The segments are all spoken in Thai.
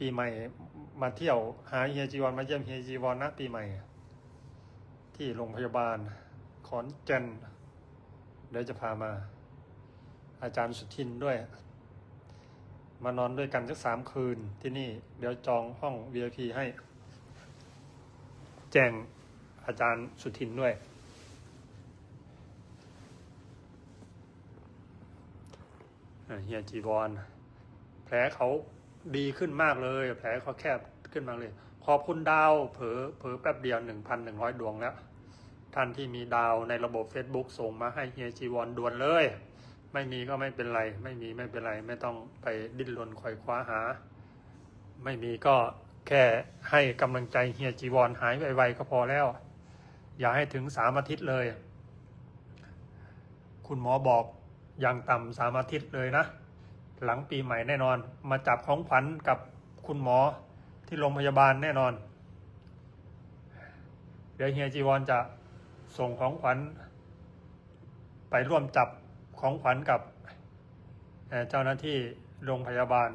ปีใหม่ มาเที่ยวหาเฮียจีวอนมาเยี่ยมเฮียจีวอนนะปีใหม่ ที่โรงพยาบาลขอนแก่นเดี๋ยวจะพามา อาจารย์สุทินด้วย มานอนด้วยกันสักสามคืนที่นี่ เดี๋ยวจองห้อง VIP ให้ แจ้งอาจารย์สุทินด้วย เฮียจีวอนแผลเขา ดีขึ้นมากเลยแผลเขาแคบขึ้นมากเลย ขอบคุณดาวเผลอเผลอแป๊บเดียวหนึ่งพันหนึ่งร้อยดวงแล้ว ท่านที่มีดาวในระบบ Facebook ส่งมาให้เฮียจีวอนด่วนเลย ไม่มีก็ไม่เป็นไร ไม่มีไม่เป็นไร ไม่ต้องไปดิ้นรนคอยคว้าหา ไม่มีก็แค่ให้กำลังใจเฮียจีวอนหายไวๆก็พอแล้ว อย่าให้ถึงสามอาทิตย์เลย คุณหมอบอกอย่างต่ำสามอาทิตย์เลยนะ หลังปีใหม่แน่นอน มาจับของขวัญกับคุณหมอที่โรงพยาบาลแน่นอน เดี๋ยวเฮียจีวอนจะส่งของขวัญ ไปร่วมจับของขวัญกับเจ้าหน้าที่โรงพยาบาล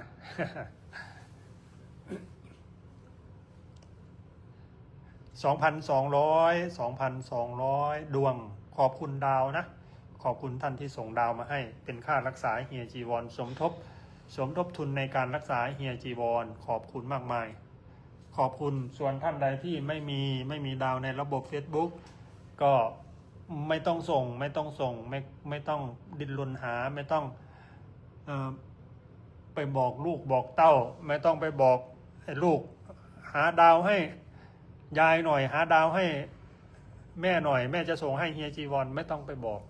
สองพันสองร้อยสองพันสองร้อยดวงขอบคุณดาวนะ ขอบคุณท่านที่ส่งดาวมาให้ เป็นค่ารักษาเฮียจีวร สมทบ สมทบทุนในการรักษาเฮียจีวร ขอบคุณมากมาย ขอบคุณส่วนท่านใดที่ไม่มีไม่มีดาวในระบบ Facebook ก็ไม่ต้องส่งไม่ต้องส่งไม่ไม่ต้องดิ้นรนหาไม่ต้องออไปบอกลูกบอกเต้า ไม่ต้องไปบอกลูก หาดาวให้ยายหน่อย หาดาวให้แม่หน่อย แม่จะส่งให้เฮียจีวรไม่ต้องไปบอก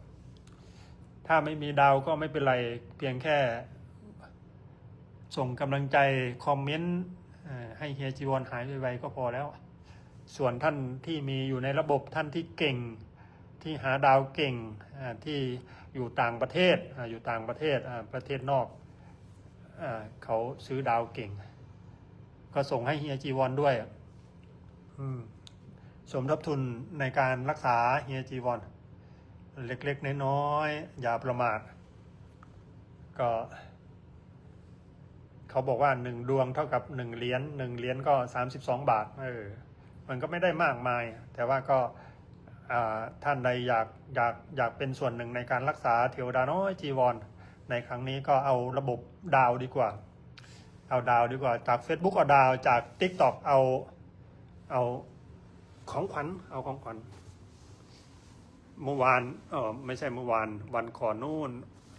ถ้าไม่มีดาวก็ไม่เป็นไรเพียงแค่ ส่งกำลังใจคอมเมนต์ให้เฮียจีวรหายไวๆก็พอแล้ว ส่วนท่านที่มีอยู่ในระบบท่านที่เก่งที่หาดาวเก่งที่อยู่ต่างประเทศอยู่ต่างประเทศประเทศนอกอเขาซื้อดาวเก่ง ก็ส่งให้เฮียจีวรด้วยอืมสมทบทุนในการรักษาเฮียจีวร เล็กๆ น้อยๆ อย่าประมาทก็ เขาบอกว่าหนึ่งดวงเท่ากับหนึ่งเหรียญหนึ่งเหรียญก็สามสิบสองบาท เออ มันก็ไม่ได้มากมาย แต่ว่าก็ท่านใดอยากอยากอยากเป็นส่วนหนึ่งในการรักษาเทวดาน้อยจีวร ในครั้งนี้ก็เอาระบบดาวดีกว่า เอาดาวดีกว่า จาก Facebook เอาดาวจาก TikTok เอาเอาของขวัญเอาของขวัญ เมื่อวานเออไม่ใช่เมื่อวานวันก่อนนู่น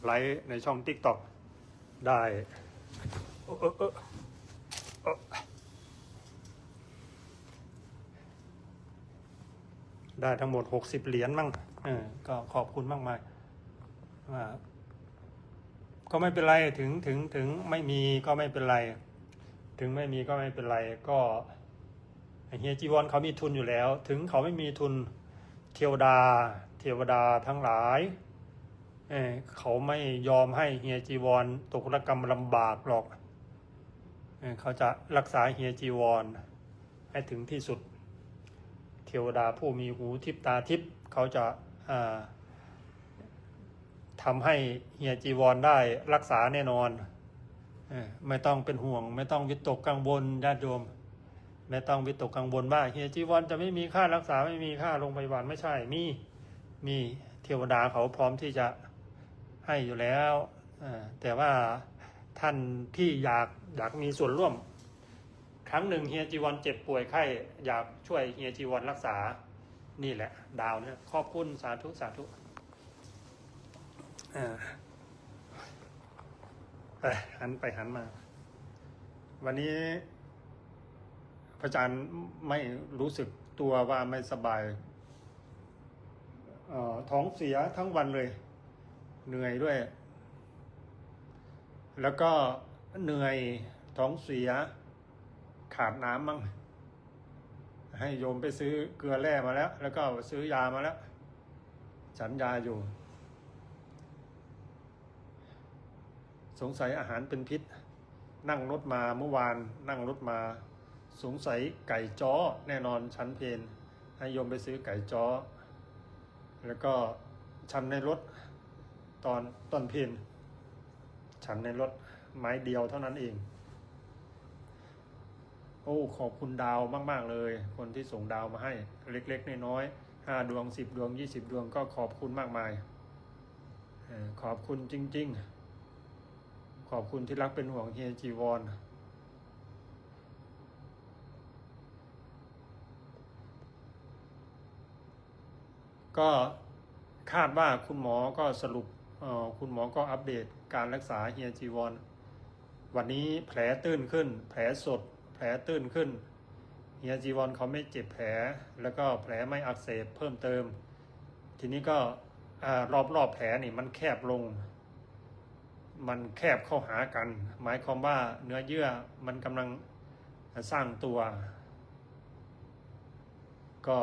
ไลฟ์ในช่อง t ิ k t o k ได้เออได้ทั้งหมดหกสิบเหรียญมั่งเออก็ขอบคุณมากมายก็ไม่เป็นไรถึงถึงถึงไม่มีก็ไม่เป็นไร ถึงไม่มีก็ไม่เป็นไร ก็เฮียจีวอนเขามีทุนอยู่แล้ว ถึงเขาไม่มีทุน เทวดา เทวดาทั้งหลายเเขาไม่ยอมให้เฮียจีวรตกระกรรมลำบากหรอกเอเขาจะรักษาเฮียจีวร ให้ถึงที่สุด เทวดาผู้มีหูทิพตาทิพเขาจะาทำให้เฮียจีวรได้รักษาแน่นอนอไม่ต้องเป็นห่วง ไม่ต้องวิตกกังวลญาติโยม ไม่ต้องวิตกกังวลว่าเฮียจีวรจะไม่มีค่ารักษาไม่มีค่าโรงพยาบาลไม่ใช่มีมีเทวดาเขาพร้อมที่จะให้อยู่แล้วแต่ว่าท่านที่อยากอยากมีส่วนร่วม ครั้งหนึ่งเฮียจีวรเจ็บป่วยไข้อยากช่วยเฮียจีวรรักษานี่แหละ ดาวเนี่ยขอบคุณสาธุสาธุอ่าไปหันไปหันมา วันนี้ พระอาจารย์ไม่รู้สึกตัวว่าไม่สบายท้องเสียทั้งวันเลย เหนื่อยด้วย แล้วก็เหนื่อยท้องเสียขาดน้ำมั่งให้โยมไปซื้อเกลือแร่มาแล้ว แล้วก็ซื้อยามาแล้ว ฉันยาอยู่ สงสัยอาหารเป็นพิษ นั่งรถมาเมื่อวาน นั่งรถมา สงสัยไก่จ้อแน่นอนชั้นเพนให้โยมไปซื้อไก่จ้อ แล้วก็ชั้นในรถตอนตอนเพนชั้นในรถไม้เดียวเท่านั้นเอง โอ้ขอบคุณดาวมาก ๆ เลย คนที่ส่งดาวมาให้ เล็ก ๆ น้อยๆห้าดวงสิบดวงยี่สิบดวงก็ขอบคุณมากมาย ขอบคุณจริง ๆ ขอบคุณที่รักเป็นห่วงเฮียจีวอน ก็คาดว่าคุณหมอก็สรุปคุณหมอก็อัปเดตการรักษาเฮียจีวอนวันนี้แผลตื้นขึ้น แผลสด แผลตื้นขึ้นเฮียจีวอนเขาไม่เจ็บแผล แล้วก็แผลไม่อักเสบเพิ่มเติม ทีนี้ก็รอบรอบๆแผลนี่มันแคบลง มันแคบเข้าหากัน หมายความว่าเนื้อเยื่อมันกำลังสร้างตัว ก็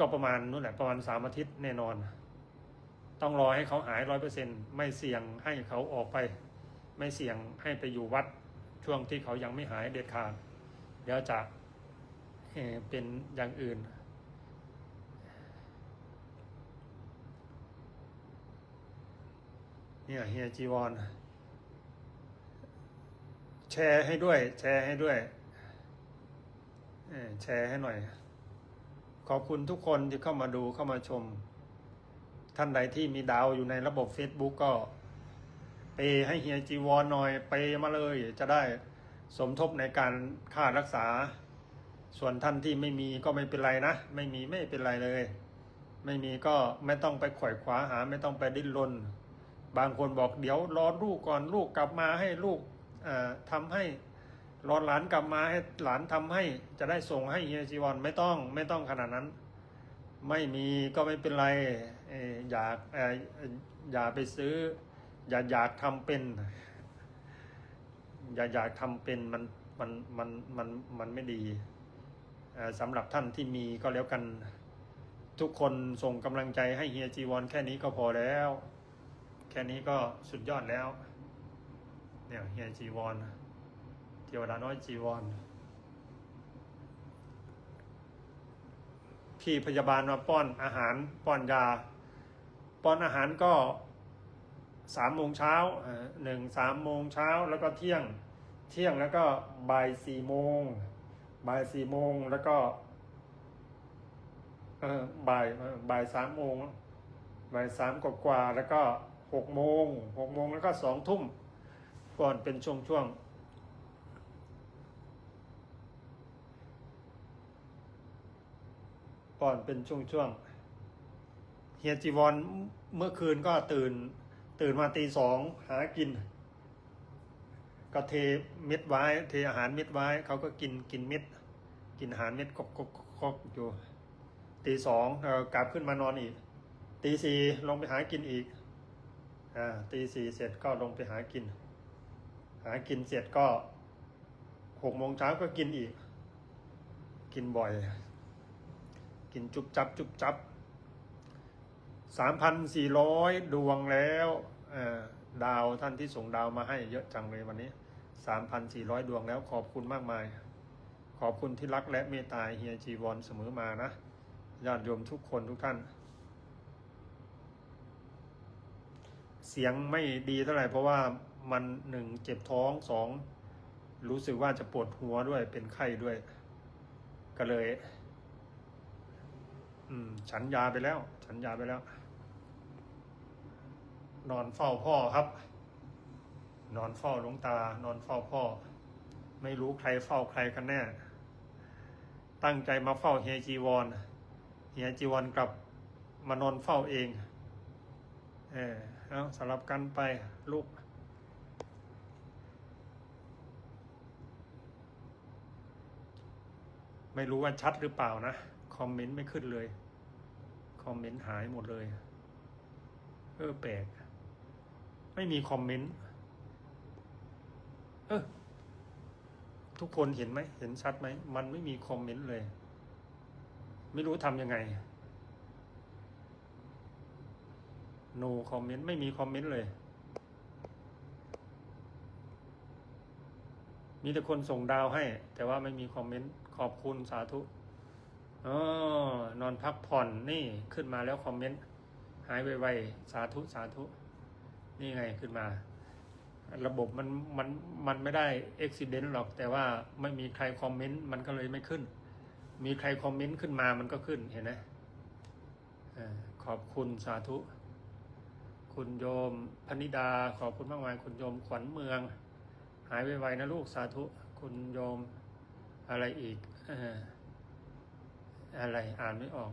ก็ประมาณนู่นแหละประมาณสามอาทิตย์แน่นอน ต้องรอให้เขาหายร้อยเปอร์เซ็นไม่เสี่ยงให้เขาออกไป ไม่เสี่ยงให้ไปอยู่วัดช่วงที่เขายังไม่หายเด็ดขาดเดี๋ยวจะเป็นอย่างอื่น เนี่ยเฮียจีวอนแชร์ให้ด้วย แชร์ให้ด้วยแชร์ให้หน่อย ขอบคุณทุกคนที่เข้ามาดูเข้ามาชม ท่านใดที่มีดาวอยู่ในระบบ Facebook ก็เปให้เฮียจีวอนหน่อยเปมาเลย จะได้สมทบในการค่ารักษา ส่วนท่านที่ไม่มีก็ไม่เป็นไรนะ ไม่มีไม่เป็นไรเลย ไม่มีก็ไม่ต้องไปขวายขวาหา ไม่ต้องไปดิ้นรนบางคนบอกเดี๋ยวรอลูกก่อนลูกกลับมาให้ลูกทำให้ รอหลานกลับมาให้หลานทำให้จะได้ส่งให้เฮียจีวอนไม่ต้องไม่ต้องขนาดนั้น ไม่มีก็ไม่เป็นไรอยากอย่าไปซื้อ อย่าอยากทำเป็น อย่าอยากทำเป็นมันมันมันมันมันไม่ดีเอ่อสำหรับท่านที่มีก็แล้วกันทุกคนส่งกำลังใจให้เฮียจีวอนแค่นี้ก็พอแล้ว แค่นี้ก็สุดยอดแล้วเนี่ยเฮียจีวอน เทวดาน้อยจีวอนพี่พยาบาลมาป้อนอาหารป้อนยา ป้อนอาหารก็สามโมงเช้าหนึ่งสามโมงเช้าแล้วก็เที่ยงเที่ยงแล้วก็บ่ายสี่โมงบ่ายสี่โมงแล้วก็เออบ่ายบ่ายสามโมงบ่ายสามกว่าแล้วก็หกโมงหกโมงแล้วก็สองทุ่มก่อนเป็นช่วงช่วงๆ ก่อนเป็นช่วงๆเฮียจีวอนเมื่อคืนก็ตื่น ตื่นมาตีสองหากิน ก็เทเม็ดไว้ เทอาหารเม็ดไว้ เขาก็กินกินเม็ด กินอาหารเม็ดกกกกกอยู่ตีสองกลับขึ้นมานอนอีกตีสี่ลงไปหากินอีกอ่าตีสี่เสร็จก็ลงไปหากิน หากินเสร็จก็หกโมงเช้าก็กินอีก กินบ่อย กินจุบจับจุบจับสามพันสี่ร้อยดวงแล้วดาวท่านที่ส่งดาวมาให้เยอะจังเลยวันนี้สามพันสี่ร้อยดวงแล้วขอบคุณมากมาย ขอบคุณที่รักและเมตตาเฮียจีวอนเสมอมานะญาติโยมทุกคนทุกท่าน เสียงไม่ดีเท่าไหร่เพราะว่ามันหนึ่งเจ็บท้องสองรู้สึกว่าจะปวดหัวด้วยเป็นไข้ด้วย ก็เลย อืม ฉันยาไปแล้ว ฉันยาไปแล้ว นอนเฝ้าพ่อครับ นอนเฝ้าหลวงตา นอนเฝ้าพ่อ ไม่รู้ใครเฝ้าใครกันแน่ ตั้งใจมาเฝ้าเฮียจีวอนเฮียจีวอนกลับมานอนเฝ้าเอง เออเอาสลับกันไปลูกไม่รู้ว่าชัดหรือเปล่านะ อมเมนต์ไม่ขึ้นเลย คอมเมนต์หายหมดเลย เออแปลก ไม่มีคอมเมนต์ เออ ทุกคนเห็นไหม เห็นชัดไหม มันไม่มีคอมเมนต์เลย ไม่รู้ทำยังไง no คอมเมนต์ ไม่มีคอมเมนต์เลย มีแต่คนส่งดาวให้ แต่ว่าไม่มีคอมเมนต์ ขอบคุณสาธุ อ๋อนอนพักผ่อนนี่ขึ้นมาแล้วคอมเมนต์หายไวๆสาธุสาธุ นี่ไงขึ้นมา ระบบมันมันมันไม่ได้อุบิเหตุหรอก แต่ว่าไม่มีใครคอมเมนต์มันก็เลยไม่ขึ้น มีใครคอมเมนต์ขึ้นมามันก็ขึ้นเห็นไหมขอบคุณสาธุ คุณโยมพนิดา ขอบคุณมากมาย คุณโยมขวัญเมือง หายไวๆนะลูกสาธุ คุณโยมอะไรอีกอ อะไรอ่านไม่ออก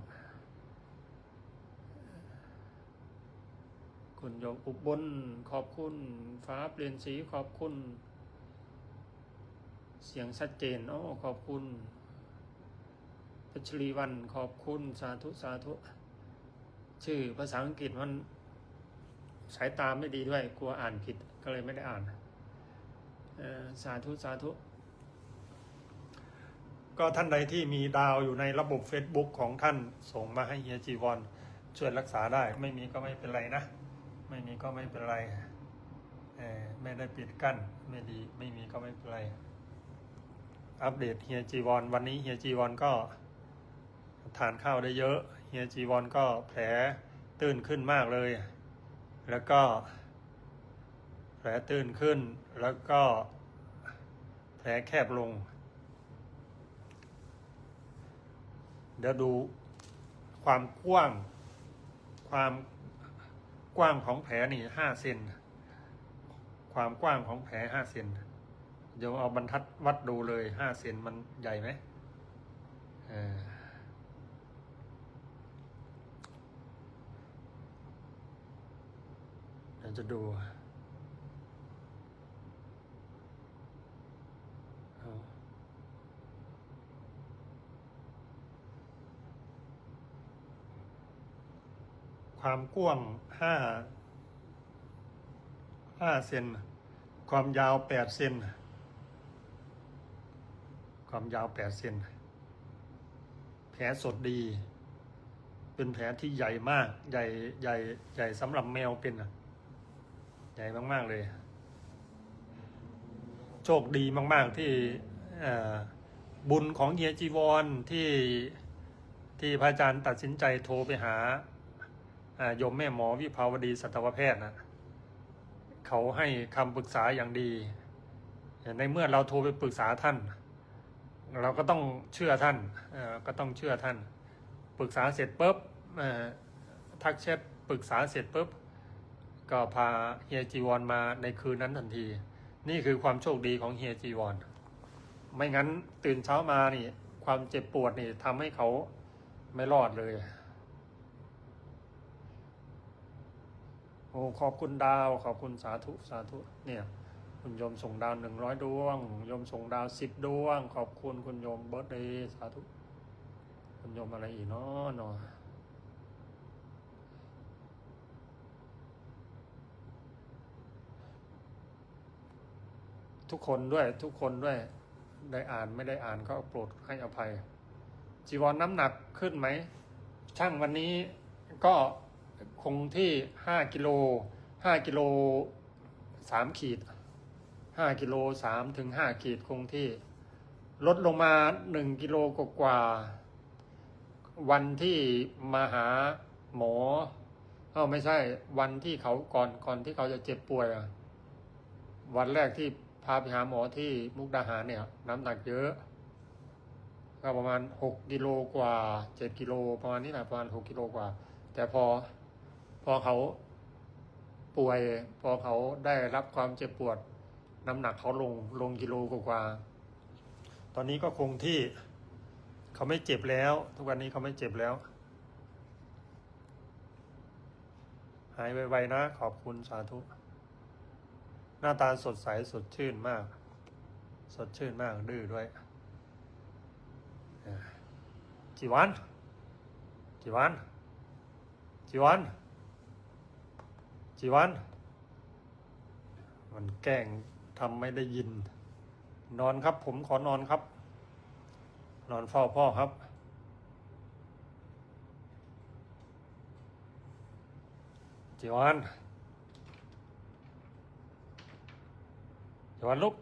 คุณโยมอุบบลขอบคุณ ฟ้าเปลี่ยนสีขอบคุณ เสียงชัดเจนอ๋อขอบคุณพัชรีวันขอบคุณสาธุสาธุ ชื่อภาษาอังกฤษมันสายตาไม่ดีด้วย กลัวอ่านผิดก็เลยไม่ได้อ่านสาธุสาธุ ก็ท่านใดที่มีดาวอยู่ในระบบ Facebook ของท่านส่งมาให้เฮียจีวอนช่วยรักษาได้ ไม่มีก็ไม่เป็นไรนะ ไม่มีก็ไม่เป็นไรไม่ได้ปิดกั้นไม่ดีไม่มีก็ไม่เป็นไร อัปเดตเฮียจีวอนวันนี้เฮียจีวอนก็ทานข้าวได้เยอะเฮียจีวอนก็แผลตื้นขึ้นมากเลย แล้วก็ แผลตื้นขึ้นแล้วก็แผลแคบลง เดี๋ยวดูความกว้าง ความกว้างของแผลนี่ห้าเซนความกว้างของแผลห้าเซนเดี๋ยวเอาบรรทัดวัดดูเลยห้าเซนมันใหญ่ไหมเดี๋ยวจะดูเอา ความกว้างห้าห้าเซนความยาวแปดเซนความยาวแปดเซนแผลสดดี เป็นแผลที่ใหญ่มาก ใหญ่ใหญ่ใหญ่สำหรับแมวเป็นอะใหญ่มาก ๆ เลย โชคดีมาก ๆ ที่บุญของเฮียจีวรที่ที่พระอาจารย์ตัดสินใจโทรไปหา ยมแม่หมอวิภาวดีสัตวแพทย์นะเขาให้คำปรึกษาอย่างดี ในเมื่อเราโทรไปปรึกษาท่าน เราก็ต้องเชื่อท่านก็ต้องเชื่อท่าน ปรึกษาเสร็จปุ๊บทักแชทปรึกษาเสร็จปุ๊บก็พาเฮียจีวรมาในคืนนั้นทันที นี่คือความโชคดีของเฮียจีวรไม่งั้นตื่นเช้ามานี่ ความเจ็บปวดนี่ทำให้เขาไม่รอดเลย โอ้ขอบคุณดาว ขอบคุณสาธุสาธุเนี่ยคุณโยมส่งดาวหนึ่งร้อยดวงโยมส่งดาวสิบดวง ขอบคุณคุณโยมเบิร์ดเดย์สาธุคุณโยมอะไรอีกเนาะเนาะทุกคนด้วยทุกคนด้วย ได้อ่านไม่ได้อ่านก็โปรดให้อภัย จีวรน้ำหนักขึ้นไหม ช่างวันนี้ก็ งที่ห้ากิโลห้ากิโลสามขีดห้ากิโลสามถึงห้าขีดคงที่ ลดลงมาหนึ่งกิโลกว่าๆวันที่มาหาหมอเออไม่ใช่วันที่เขาก่อนก่อนที่เขาจะเจ็บป่วยวันแรกที่พาไปหาหมอที่มุกดาหารเนี่ย น้ำหนักเยอะก็ประมาณหกกิโลกว่าเจ็ดกิโลประมาณนี้แหละประมาณหกกิโลกว่า แต่พอพ อเขาป่วย พอเขาได้รับความเจ็บปวด น้ำหนักเขาลงลงกิโลกว่า ตอนนี้ก็คงที่เขาไม่เจ็บแล้ว ทุกวันนี้เขาไม่เจ็บแล้ว หายไวๆนะ ขอบคุณสาธุ หน้าตาสดใสสดชื่นมาก สดชื่นมากดื้อด้วยจีวันจีวันจีวัน จีวัน มันแกล้งทำไม่ได้ยิน นอนครับ ผมขอนอนครับ นอนเฝ้าพ่อครับ จีวันจีวันลุก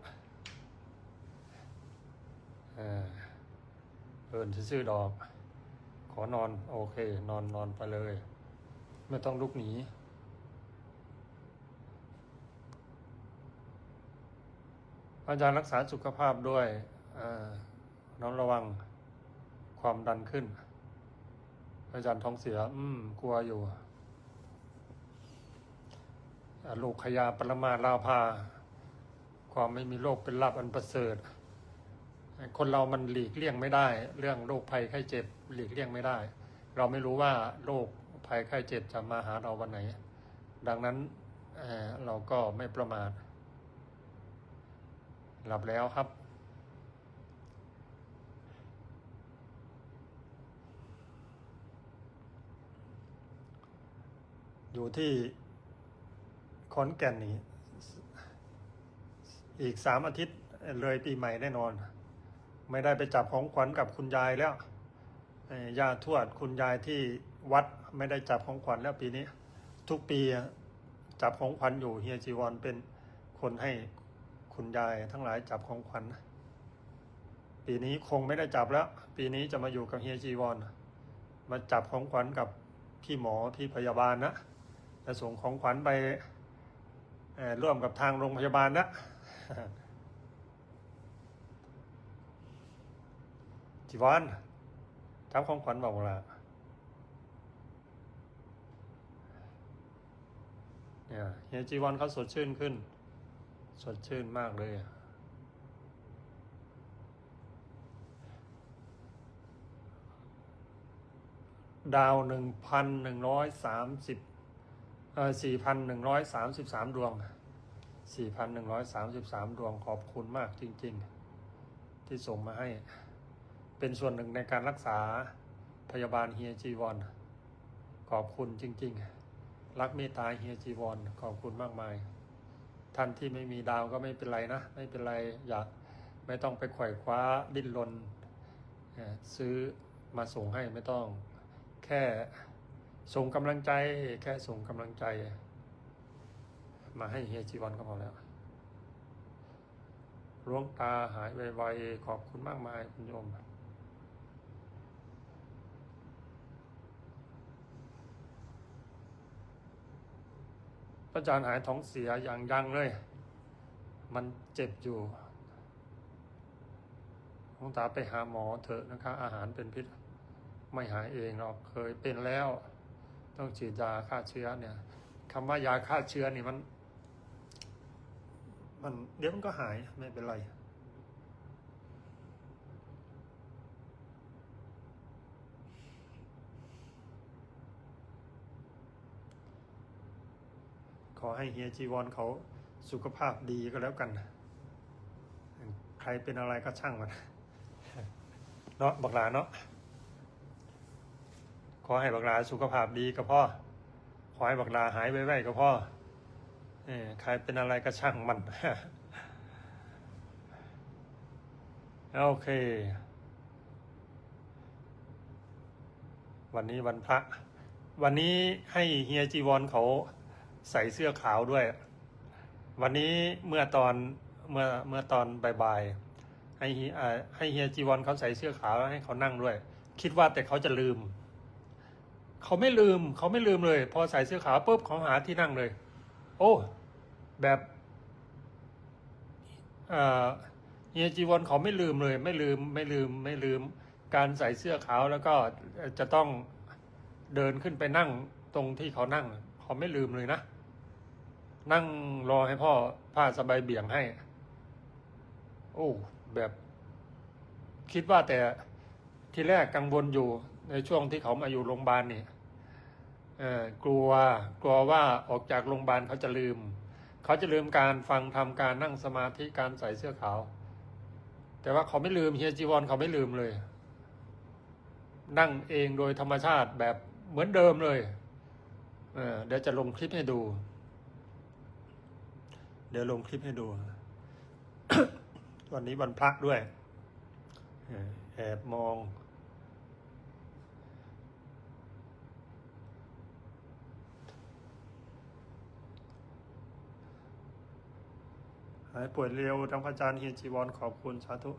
เออเอินซื่อดอก ขอนอน โอเค นอนนอนไปเลย ไม่ต้องลุกหนี อาจารย์รักษาสุขภาพด้วยน้องระวังความดันขึ้นอาจารย์ท้องเสีย อืม กลัวอยู่อ่าโลกขยาปรมาลาภา ความไม่มีโรคเป็นลาภอันประเสริฐ คนเรามันหลีกเลี่ยงไม่ได้ เรื่องโรคภัยไข้เจ็บ หลีกเลี่ยงไม่ได้ เราไม่รู้ว่าโรคภัยไข้เจ็บจะมาหาเราวันไหน ดังนั้นเเราก็ไม่ประมาท หลับแล้วครับ อยู่ที่ขอนแก่นนี่อีกสามอาทิตย์เลยปีใหม่แน่นอน ไม่ได้ไปจับของขวัญกับคุณยายแล้วยาทวดคุณยายที่วัดไม่ได้จับของขวัญแล้วปีนี้ ทุกปีจับของขวัญอยู่เฮียจีวรเป็นคนให้ คุณยายทั้งหลายจับของขวัญปีนี้คงไม่ได้จับแล้ว ปีนี้จะมาอยู่กับเฮียจีวรมาจับของขวัญกับพี่หมอพี่พยาบาลนะจะส่งของขวัญไปร่วมกับทางโรงพยาบาลนะจีวรจับของขวัญบอกละเนี่ยเฮียจีวรเขาสดชื่นขึ้น สดชื่นมากเลยอะดาวหนึ่งพันหนึ่งร้อยสามสิบเออสี่พันหนึ่งร้อยสามสิบสามดวงสี่พันหนึ่งร้อยสามสิบสามดวงขอบคุณมากจริง ๆ ที่ส่งมาให้ เป็นส่วนหนึ่งในการรักษาพยาบาลเฮียจีวอนขอบคุณจริง ๆ รักเมตตาเฮียจีวอนขอบคุณมากมาย ท่านที่ไม่มีดาวก็ไม่เป็นไรนะ ไม่เป็นไรอย่าไม่ต้องไปไขว่คว้าดิ้นรนเอ่อซื้อมาส่งให้ไม่ต้องแค่ส่งกำลังใจ แค่ส่งกำลังใจ มาให้เฮียจีวอนก็พอแล้วหลวงตาหายไวๆขอบคุณมากมายคุณโยม อาจารย์หายท้องเสียอย่างยังเลย มันเจ็บอยู่หลวงตาไปหาหมอเถอะนะคะ อาหารเป็นพิษ ไม่หายเองหรอกเคยเป็นแล้ว ต้องฉีดยาฆ่าเชื้อเนี่ยคำว่ายาฆ่าเชื้อนี่มัน มันเดี๋ยวมันก็หายไม่เป็นไร ข อให้เฮียจีวรเขาสุขภาพดีก็แล้วกัน ใครเป็นอะไรก็ช่างมัน เนาะบักหลาเนาะ ขอให้บักหลาสุขภาพดีก็พ่อ ขอให้บักหลาหายไวๆก็พ่อเออใครเป็นอะไรก็ช่างมัน โอเค วันนี้วันพระ วันนี้ให้เฮียจีวรเขา ใส่เสื้อขาวด้วย วันนี้เมื่อตอนเมื่อเมื่อตอนบ่ายๆให้เฮียให้เฮียจีวรเขาใส่เสื้อขาวแล้วให้เขานั่งด้วย คิดว่าแต่เขาจะลืม เขาไม่ลืม เขาไม่ลืมเลย พอใส่เสื้อขาวปุ๊บเขาหาที่นั่งเลย โอ้แบบเฮียจีวรเขาไม่ลืมเลย ไม่ลืมไม่ลืมไม่ลืม การใส่เสื้อขาวแล้วก็จะต้องเดินขึ้นไปนั่งตรงที่เขานั่ง เขาไม่ลืมเลยนะ นั่งรอให้พ่อผ้าสบายเบี่ยงให้ โอ้แบบคิดว่าแต่ที่แรกกังวลอยู่ในช่วงที่เขามาอยู่โรงพยาบาลนี่เอ่อกลัวกลัวว่าออกจากโรงพยาบาลเขาจะลืม เขาจะลืมการฟังทำการนั่งสมาธิการใส่เสื้อขาว แต่ว่าเขาไม่ลืมเฮียจีวรเขาไม่ลืมเลย นั่งเองโดยธรรมชาติแบบเหมือนเดิมเลยเเดี๋ยวจะลงคลิปให้ดู เดี๋ยวลงคลิปให้ดู วันนี้วันพระด้วย แอบมอง หายป่วยเร็วทั้งพระอาจารย์เฮียจีวรขอบคุณสาธุ